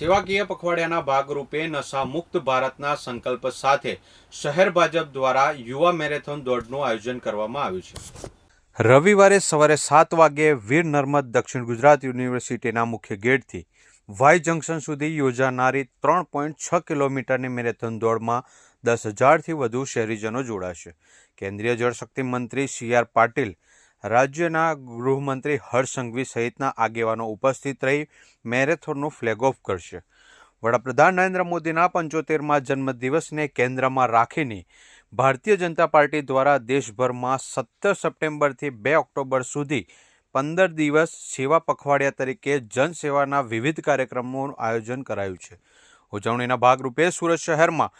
સેવાકીય પખવાડિયાના ભાગરૂપે નશા મુક્ત ભારતના સંકલ્પ સાથે શહેર ભાજપ દ્વારા યુવા મેરેથોન દોડનું આયોજન કરવામાં આવ્યું છે. રવિવારે સવારે સાત વાગ્યે વીર નર્મદ દક્ષિણ ગુજરાત યુનિવર્સિટીના મુખ્ય ગેટથી વાય જંકશન સુધી યોજાનારી ત્રણ પોઈન્ટ છ કિલોમીટરની મેરેથોન દોડમાં દસ હજારથી વધુ શહેરીજનો જોડાશે. કેન્દ્રીય જળશક્તિ મંત્રી સી આર પાટીલ રાજ્યના ગૃહમંત્રી હર્ષ સંઘવી સહિતના આગેવાનો ઉપસ્થિત રહી મેરેથોનનું ફ્લેગ ઓફ કરશે. વડાપ્રધાન નરેન્દ્ર મોદીના પંચોતેરમાં જન્મદિવસને કેન્દ્રમાં રાખીને ભારતીય જનતા પાર્ટી દ્વારા દેશભરમાં સત્તર સપ્ટેમ્બરથી બે ઓક્ટોબર સુધી પંદર દિવસ સેવા પખવાડિયા તરીકે જનસેવાના વિવિધ કાર્યક્રમોનું આયોજન કરાયું છે. ઉજવણીના ભાગરૂપે સુરત શહેરમાં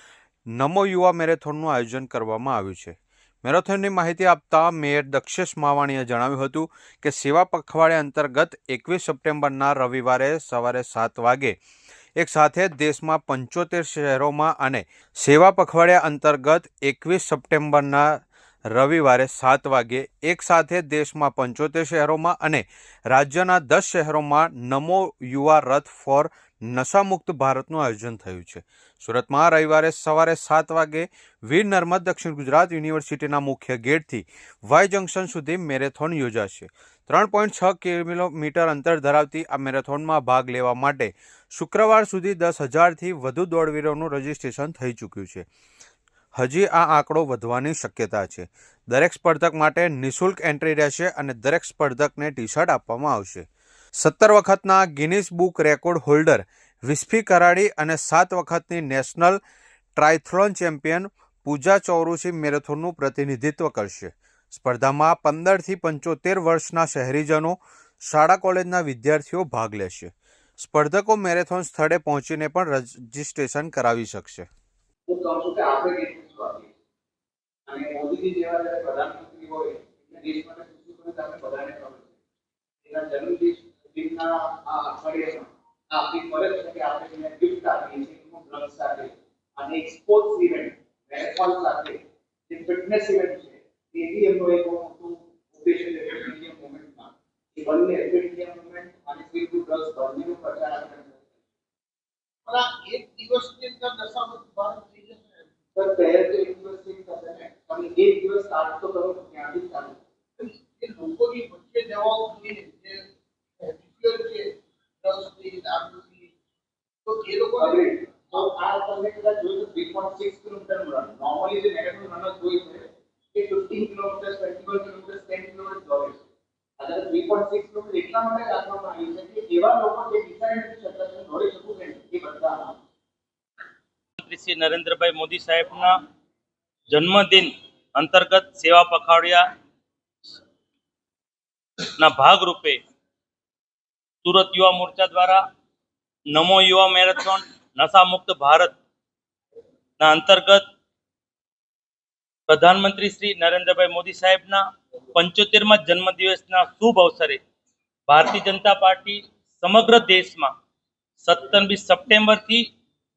નમો યુવા મેરેથોનનું આયોજન કરવામાં આવ્યું છે. મેરેથોનની માહિતી આપતા મેયર દક્ષેશ માવાણીએ જણાવ્યું હતું કે સેવા પખવાડિયા અંતર્ગત એકવીસ સપ્ટેમ્બરના રવિવારે સવારે સાત વાગે એક સાથે દેશમાં પંચોતેર શહેરોમાં અને સેવા પખવાડિયા અંતર્ગત એકવીસ સપ્ટેમ્બરના રવિવારે સાત વાગે એકસાથે દેશમાં પંચોતેર શહેરોમાં અને રાજ્યના દસ શહેરોમાં નમો યુવા રથ ફોર નશામુક્ત ભારતનું આયોજન થયું છે. સુરતમાં રવિવારે સવારે સાત વાગે વીર નર્મદ દક્ષિણ ગુજરાત યુનિવર્સિટીના મુખ્ય ગેટથી વાય જંકશન સુધી મેરેથોન યોજાશે. ત્રણ પોઈન્ટ છ કિલોમીટર અંતર ધરાવતી આ મેરેથોનમાં ભાગ લેવા માટે શુક્રવાર સુધી દસ હજારથી વધુ દોડવીરોનું રજિસ્ટ્રેશન થઈ ચૂક્યું છે. હજી આ આંકડો વધવાની શક્યતા છે. દરેક સ્પર્ધક માટે નિઃશુલ્ક એન્ટ્રી રહેશે અને દરેક સ્પર્ધકને ટી શર્ટ આપવામાં આવશે. સત્તર વખતના Guinness book record holder Vispy Kharadi અને સાત વખતની national triathlon champion Pooja Chaurushi મેરેથોનનું પ્રતિનિધિત્વ કરશે. સ્પર્ધામાં પંદરથી પંચોતેર વર્ષના શહેરીજનો શાળા કોલેજના વિદ્યાર્થીઓ ભાગ લેશે. સ્પર્ધકો મેરેથોન સ્થળે પહોંચીને પણ રજીસ્ટ્રેશન કરાવી શકશે. કે આપણે મોદીજી જેવા જ્યારે પ્રધાનમંત્રી હોય એટલે દેશ માટે શું શું કરે તો આપણે બધાને ખબર છે. એના જન્મદિવસ દિનના આ અઠવાડિયામાં આ આપણી ફરજ છે કે આપણે એને ગિફ્ટ આપીએ છીએ એનું બ્લડ સાથે અને એક સ્પોર્ટ્સ ઇવેન્ટ મેરેથોન સાથે જે ફિટનેસ ઇવેન્ટ છે એ બી એમનો એક બહુ મોટું ઉદ્દેશ્ય છે ફિટ ઇન્ડિયા મુવમેન્ટમાં એ બંને ફિટ ઇન્ડિયા મુવમેન્ટ અને ફિટ ટુ ડ્રગ્સ બંનેનો પ્રચાર આપણે કરીએ. પણ આ એક દિવસની અંદર નશામુક્ત ભારત થઈ જશે. સર પહેલે તો એક દિવસથી થશે ને તમે એક દિવસ સ્ટાર્ટ કરો ત્યાંથી ચાલુ એ લોકોની વચ્ચે જોઈએ જે રિચ્યુઅલ છે રસથી દારૂથી તો એ લોકો તો આ તમે કદાચ જોયું three point six kilometre run normally જે મેરેથોન રનર્સ હોય છે એ fifteen kilometre twenty one kilometre ten kilometre દોડે છે. અત્યારે થ્રી પોઈન્ટ સિક્સ કિલોમીટર એટલા માટે રાખવામાં આવ્યું છે કે એવા લોકો જે ડિસાઇડ કરી શકતા છે દોડી શકું કે નહીં એ બધા પ્રધાનમંત્રી શ્રી નરેન્દ્રભાઈ મોદી સાહેબના જન્મદિન અંતર્ગત સેવા પખવાડિયા ના ભાગરૂપે સુરત યુવા મોરચા દ્વારા નમો યુવા મેરેથોન નશા મુક્ત ભારત ના અંતર્ગત પ્રધાનમંત્રી શ્રી નરેન્દ્રભાઈ મોદી સાહેબના પંચોતેરમાં જન્મદિવસના શુભ અવસરે ભારતીય જનતા પાર્ટી સમગ્ર દેશમાં સત્તરમી સપ્ટેમ્બરથી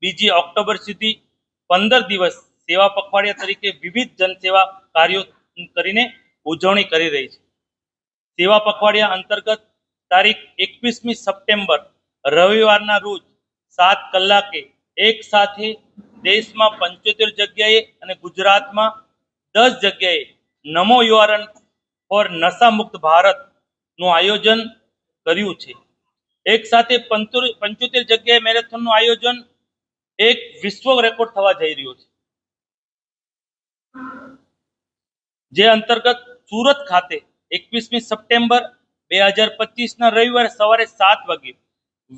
બીજી ઓક્ટોબર સુધી પંદર દિવસ સેવા પખવાડિયા તરીકે વિવિધ જનસેવા કાર્યો કરીને ઉજવણી કરી રહી છે. સેવા પખવાડિયા અંતર્ગત તારીખ એકવીસમી સપ્ટેમ્બર, રવિવારના રોજ સાત કલાકે એક સાથે દેશમાં પંચોતેર જગ્યાએ અને ગુજરાતમાં દસ જગ્યાએ નમો યુઆરન ફોર નશામુક્ત ભારતનું આયોજન કર્યું છે. એક સાથે પંચોતેર જગ્યાએ મેરેથોનનું આયોજન એક વિશ્વ રેકોર્ડ થવા જઈ રહ્યો છે. જે અંતર્ગત સુરત ખાતે એકવીસમી સપ્ટેમ્બર બે હજાર પચીસના રવિવારે સવારે સાત વાગે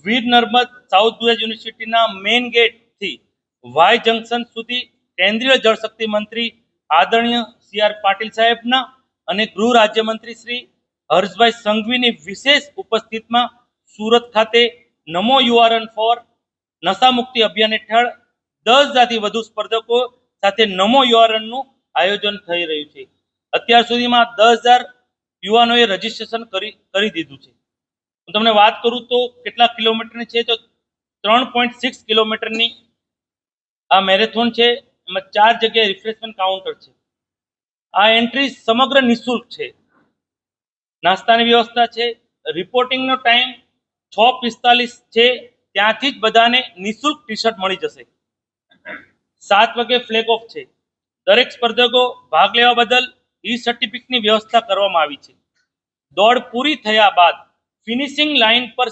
વીર નર્મદ સાઉથ ગુજરાત યુનિવર્સિટીના મેઇન ગેટથી વાય જંકશન સુધી કેન્દ્રીય જળશક્તિ મંત્રી આદરણીય સી આર પાટીલ સાહેબના અને ગૃહ રાજ્યમંત્રી શ્રી હર્ષભાઈ સંઘવીની વિશેષ ઉપસ્થિતમાં સુરત ખાતે નમો યુઆરન ફોર નશામુક્તિ અભિયાન હેઠળ દસ હજારથી વધુ સ્પર્ધકો સાથે નમો યુઆરનનું આયોજન થઈ રહ્યું છે. અત્યાર સુધીમાં દસ હજાર યુવાનોએ રજીસ્ટ્રેશન કરી કરી દીધું છે. હું તમને વાત કરું તો કેટલા કિલોમીટરની છે? તો ત્રણ પોઈન્ટ સિક્સ કિલોમીટરની આ મેરેથોન છે. એમાં ચાર જગ્યાએ રિફ્રેશમેન્ટ કાઉન્ટર છે. આ એન્ટ્રી સમગ્ર નિઃશુલ્ક છે. નાસ્તાની વ્યવસ્થા છે. રિપોર્ટિંગનો ટાઈમ છ પિસ્તાલીસ છે. ત્યાંથી જ બધાને નિઃશુલ્ક ટી શર્ટ મળી જશે. સાત વાગે ફ્લેગ ઓફ છે. દરેક સ્પર્ધકો ભાગ લેવા બદલ ઈ સર્ટિફિકેટની વ્યવસ્થા કરવામાં આવી છે. દોડ પૂરી થયા બાદ ફિનિશિંગ લાઇન પર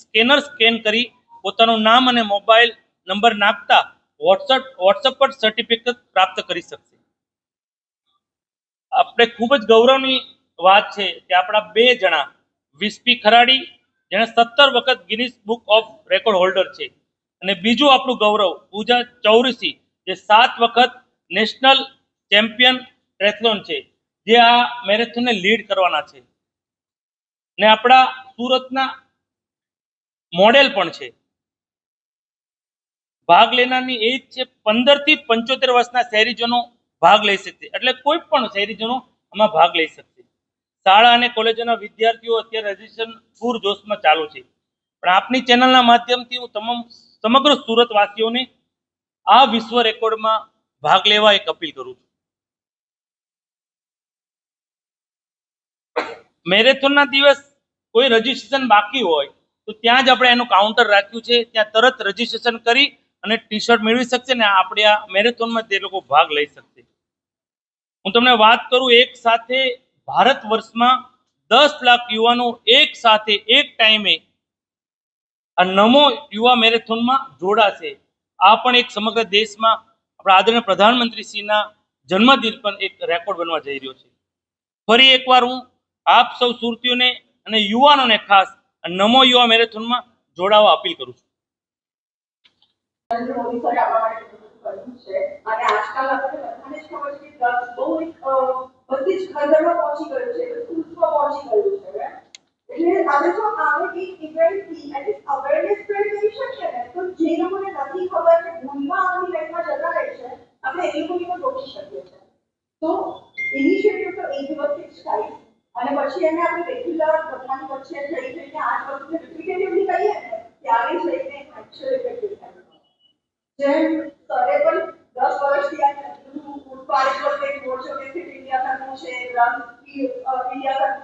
સ્કેનર સ્કેન કરી પોતાનું નામ અને મોબાઈલ નંબર નાખતા વોટ્સઅપ વોટ્સઅપ પર સર્ટિફિકેટ પ્રાપ્ત કરી શકશે. આપણે ખૂબ જ ગૌરવની વાત છે કે આપણા બે જણા વિસ્પી ખરાડી, જેણે સત્તર વખત Guinness book of record holder છે. અને બીજું આપણું ગૌરવ પૂજા ચૌરસી, જે સાત વખત નેશનલ ચેમ્પિયન ટ્રેથલોન છે, જે આ મેરેથોનને લીડ કરવાના છે. ને આપણા સુરતના મોડેલ પણ છે. ભાગ લેનારની એજ છે પંદરથી પંચોતેર વર્ષના શહેરીજનો ભાગ લઈ શકશે. એટલે કોઈ પણ શહેરીજનો આમાં ભાગ લઈ શકશે. શાળા અને કોલેજોના વિદ્યાર્થીઓ અત્યારે રજીસ્ટ્રેશન પૂર જોશમાં ચાલુ છે. પણ આપની ચેનલના માધ્યમથી હું તમામ સમગ્ર સુરતવાસીઓને આ વિશ્વ રેકોર્ડમાં ભાગ લેવા એક અપીલ કરું છું. મેરેથોનના દિવસ કોઈ રજીસ્ટ્રેશન બાકી હોય, તો ત્યાં જ આપણે એનું કાઉન્ટર રાખ્યું છે. ત્યાં તરત રજીસ્ટ્રેશન કરી અને ટી શર્ટ મેળવી શકશે ને આપણે આ મેરેથોનમાં તે લોકો ભાગ લઈ શકશે. હું તમને વાત કરું એક સાથે ભારત વર્ષમાં દસ લાખ યુવાનો એક સાથે એક ટાઈમે આ નમો યુવા મેરેથોનમાં જોડાશે. આ પણ એક સમગ્ર દેશમાં આપણા આદરણીય પ્રધાનમંત્રીશ્રીના જન્મદિન પણ એક રેકોર્ડ બનવા જઈ રહ્યો છે. ફરી એકવાર હું આપ સૌ સુરતીઓને અને યુવાનોને ખાસ નમો યુવા મેરેથોનમાં જોડાવા અપીલ કરું છું. આપણા અને આજકાલ આપણને બધાને જ ખબર છે કે બહુ એક બધી જ ઘર પહોંચી ગયું છે. સ્કૂલ્સમાં પહોંચી ગયું છે. એટલે આપણે જો આવે ઇવેન્ટથી એટલીસ્ટ અવેરનેસ સ્પ્રેડ કરી શકીએ ને, તો જે લોકોને નથી ખબર કે ભૂલમાં આપણી લાઈફમાં જતા રહે છે, આપણે એ લોકોને પણ રોકી શકીએ છીએ. તો ઇનિશિયેટિવ તો એ દિવસથી જ થાય. અને પછી એને આપણે રેગ્યુલર બધાની વચ્ચે થઈ જઈને આ જ વસ્તુને રિપીટેટિવલી કહીએ ને ત્યારે જઈને એકચ્યુઅલ ઇફેક્ટિવ થાય જેમ સરે પણ દસ વર્ષથી આ કરવું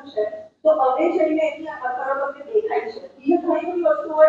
છે તો હવે જઈને એની અસરો તમને દેખાય છે. એ ઘણી બધી વસ્તુઓ